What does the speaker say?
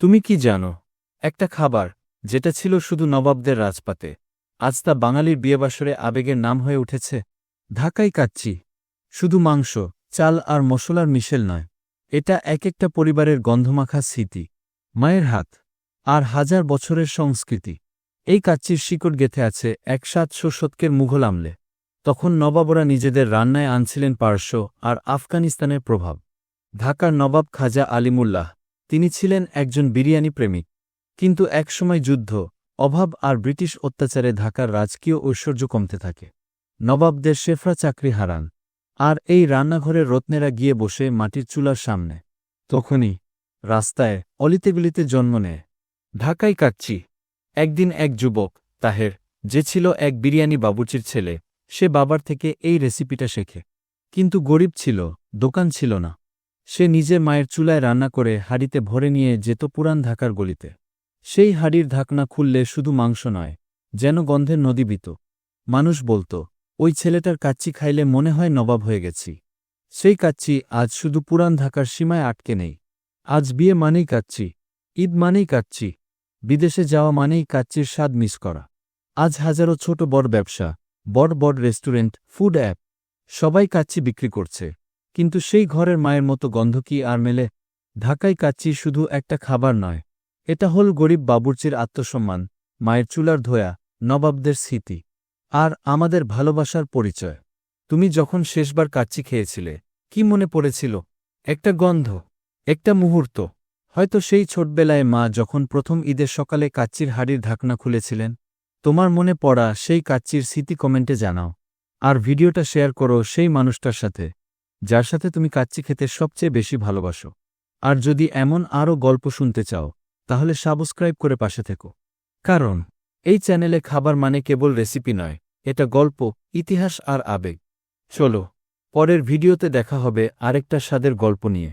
তুমি কি জানো, একটা খাবার, যেটা ছিল শুধু নবাবদের রাজপাতে, আজ তা বাঙালির বিয়েবাসরে আবেগের নাম হয়ে উঠেছে? ঢাকাই কাচ্চি। শুধু মাংস, চাল আর মশলার মিশেল নয়, এটা এক একটা পরিবারের গন্ধমাখা স্মৃতি, মায়ের হাত, আর হাজার বছরের সংস্কৃতি। এই কাচ্চির শিকড় গেথে আছে এক সাতশো শতকের মুঘল আমলে। তখন নবাবরা নিজেদের রান্নায় আনছিলেন পার্শ্ব আর আফগানিস্তানের প্রভাব। ঢাকার নবাব খাজা আলিমুল্লাহ তিনি ছিলেন একজন বিরিয়ানি প্রেমিক। কিন্তু একসময় যুদ্ধ, অভাব আর ব্রিটিশ অত্যাচারে ঢাকার রাজকীয় ঐশ্বর্য কমতে থাকে। নবাবদের শেফরা চাকরি হারান, আর এই রান্নাঘরের রত্নেরা গিয়ে বসে মাটির চুলার সামনে। তখনই রাস্তায় অলিতেগুলিতে জন্ম নেয়। ঢাকাই কাচ্চি একদিন এক যুবক, তাহের, যে ছিল এক বিরিয়ানি বাবুচির ছেলে, সে বাবার থেকে এই রেসিপিটা শেখে। কিন্তু গরিব ছিল, দোকান ছিল না। সে নিজে মায়ের চুলায় রান্না করে হাড়িতে ভরে নিয়ে যেত পুরান ঢাকার গলিতে। সেই হাড়ির ঢাকনা খুললে শুধু মাংস নয়, যেন গন্ধের নদী বিত মানুষ বলত, ওই ছেলেটার কাচ্চি খাইলে মনে হয় নবাব হয়ে গেছি। সেই কাচ্চি আজ শুধু পুরান ঢাকার সীমায় আটকে নেই। আজ বিয়ে মানেই কাচ্চি, ঈদ মানেই কাচ্চি, বিদেশে যাওয়া মানেই কাচ্চির স্বাদ মিস করা। আজ হাজারো ছোট বড় ব্যবসা, বড় বড় রেস্টুরেন্ট, ফুড অ্যাপ, সবাই কাচ্চি বিক্রি করছে। কিন্তু সেই ঘরের মায়ের মতো গন্ধ কি আর মেলে? ঢাকায় কাচ্চি শুধু একটা খাবার নয়। এটা হল গরিব বাবুর্চির আত্মসম্মান, মায়ের চুলার ধোয়া, নবাবদের স্মৃতি, আর আমাদের ভালোবাসার পরিচয়। তুমি যখন শেষবার কাচ্চি খেয়েছিলে, কি মনে পড়েছিল? একটা গন্ধ, একটা মুহূর্ত। হয়তো সেই ছোটবেলায় মা যখন প্রথম ঈদের সকালে কাচ্চির হাড়ির ঢাকনা খুলেছিলেন, তোমার মনে পড়া সেই কাচ্চির স্মৃতি কমেন্টে জানাও। আর ভিডিওটা শেয়ার করো সেই মানুষটার সাথে। যার সাথে তুমি কাচ্চি খেতে সবচেয়ে বেশি ভালোবাসো। আর যদি এমন আরও গল্প শুনতে চাও, তাহলে সাবস্ক্রাইব করে পাশে থেকো। কারণ, এই চ্যানেলে খাবার মানে কেবল রেসিপি নয়, এটা গল্প, ইতিহাস আর আবেগ। চলো, পরের ভিডিওতে দেখা হবে আরেকটা স্বাদের গল্প নিয়ে।